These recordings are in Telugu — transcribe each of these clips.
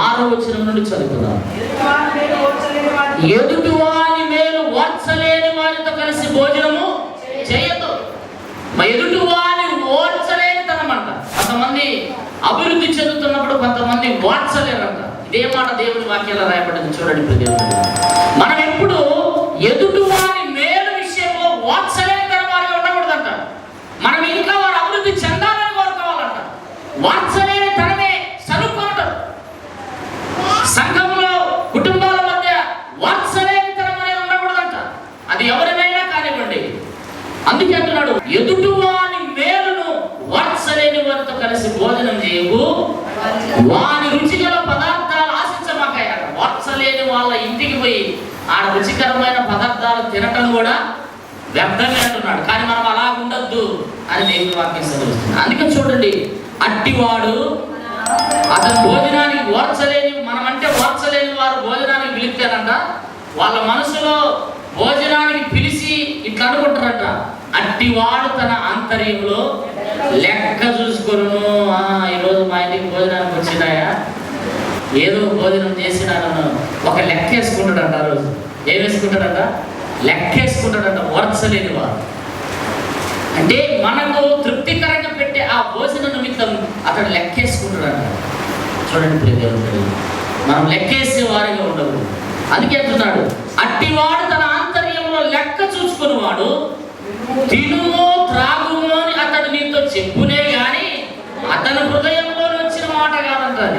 ఆరో వచనం నుండి చదువుదాం ఎదుటివారి మేలు ఎదుటి వారి మేలు ఓర్చలేని వారితో కలిసి భోజనము చేయదు. ఎదుటి వారి ఓర్చలేని కొంతమంది అభివృద్ధి చెందుతున్నప్పుడు కొంతమంది ఓర్చలేరంట. ఇదే మాట దేవుని వాక్యాలు రాయబడింది చూడండి ప్రతి మనం ఎప్పుడు ఎదుటి వారి మేలు విషయంలో ఓర్చలేని తన వారిగా ఉండకూడదంట. మనం ఇంకా వారు అభివృద్ధి చెందాలని కోరుకోవాలంట. వాత్సలేని తనమే సరుకుంటారు సంఘంలో కుటుంబాల మధ్య వాత్సలేనితనం అనేది ఉండకూడదంట అది ఎవరినైనా కానివ్వండి అందుకే అంటున్నాడు ఎదుటి వాని మేలును వాత్సలేని వారితో కలిసి భోజనం చేయకు వాని రుచిగల పదార్థాలు ఆశించమాకాయట వాత్సలేని వాళ్ళ ఇంటికి పోయి ఆడ రుచికరమైన పదార్థాలు తినటం కూడా వ్యర్థమే అంటున్నాడు కానీ మనం అలా ఉండొద్దు అని దేవుని వాక్యం చదువుతుంది. అందుకే చూడండి అట్టివాడు అతను భోజనానికి ఓర్చలేని మనం అంటే ఓర్చలేని వారు భోజనానికి పిలిపారంట వాళ్ళ మనసులో భోజనానికి పిలిచి ఇట్లా అనుకుంటారంట. అట్టివాడు తన ఆంతర్యంలో లెక్క చూసుకొను "ఆ, ఈరోజు మా ఇంటికి భోజనానికి వచ్చినాయా? ఏదో భోజనం చేసినాను ఒక లెక్క వేసుకుంటాడంట ఆ రోజు. ఏం వేసుకుంటాడంట? లెక్క వేసుకుంటాడంట ఓర్చలేని వారు అంటే మనకు తృప్తికరంగా పెట్టే ఆ భోజన నిమిత్తం అతడు లెక్కేసుకుంటాడు చూడండి ప్రియ మనం లెక్కేసే వారిగా ఉండవు అందుకే అంటున్నాడు అట్టివాడు తన ఆంతర్యంలో లెక్క చూసుకునేవాడు తినుమో త్రాగుమో అని అతడు నీ చెప్పునే గాని అతని హృదయంలో వచ్చిన మాట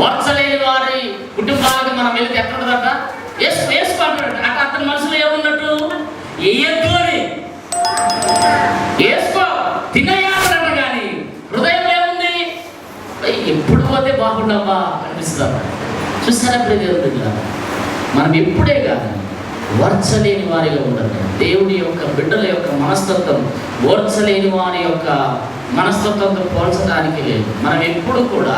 ఓర్చలేని వారి కుటుంబానికి మనం వెళ్తే ఎట్లుంటుందంట వేసు వేసుకుంటాడు అట్లా అతని మనసులో ఏమున్నట్టు? వేయద్దు అని. వేసుకో తినయాలంట కానీ హృదయం ఏముంది? ఎప్పుడు పోతే బాగుండమ్మా అనిపిస్తుంది చూసారా ప్రజలు మనం ఎప్పుడే కాదు వర్చలేని వారిగా ఉండదు దేవుడి యొక్క బిడ్డల యొక్క మనస్తత్వం ఓర్చలేని వాని యొక్క మనస్తత్వంతో పోల్చడానికి లేదు. మనం ఎప్పుడు కూడా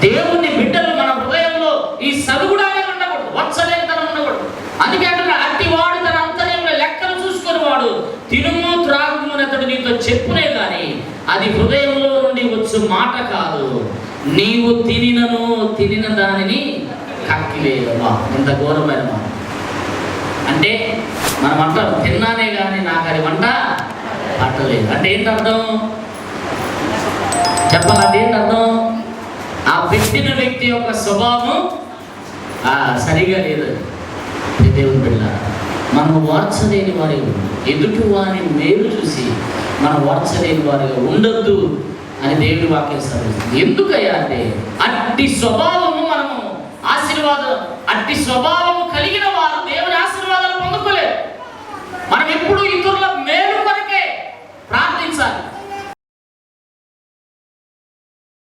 దేవుని బిడ్డలు మన హృదయంలో ఈ సరుగుడానే ఉండకూడదు వత్సలేనితనం ఉండకూడదు. అందుకే అంటున్నా అట్టి వాడు తన అంతర్యంలో లెక్కలు చూసుకుని వాడు తినుము త్రాగుము అని అతడు నీతో చెప్పునే గాని అది హృదయంలో నుండి వచ్చు మాట కాదు. నీవు తినినను తినిన దానిని కక్కిలేవా ఎంత ఘోరమైన మాట. అంటే మనం అంటాం తిన్నానే కానీ నాకు అది వంట పట్టలేదు. అంటే ఏంటి అర్థం? చెప్పాలంటే ఏంటి అర్థం? ఆ పెట్టిన వ్యక్తి యొక్క స్వభావం ఆ, సరిగా లేదు. దేవుని బిడ్డ మనం వార్చలేని వారి ఎదుటి వారి మేలు చూసి మనం వార్చలేని వారిగా ఉండొద్దు అని దేవుని వాక్యం సరిస్తుంది ఎందుకయ్యా అంటే అట్టి స్వభావము మనము ఆశీర్వాదం అట్టి స్వభావం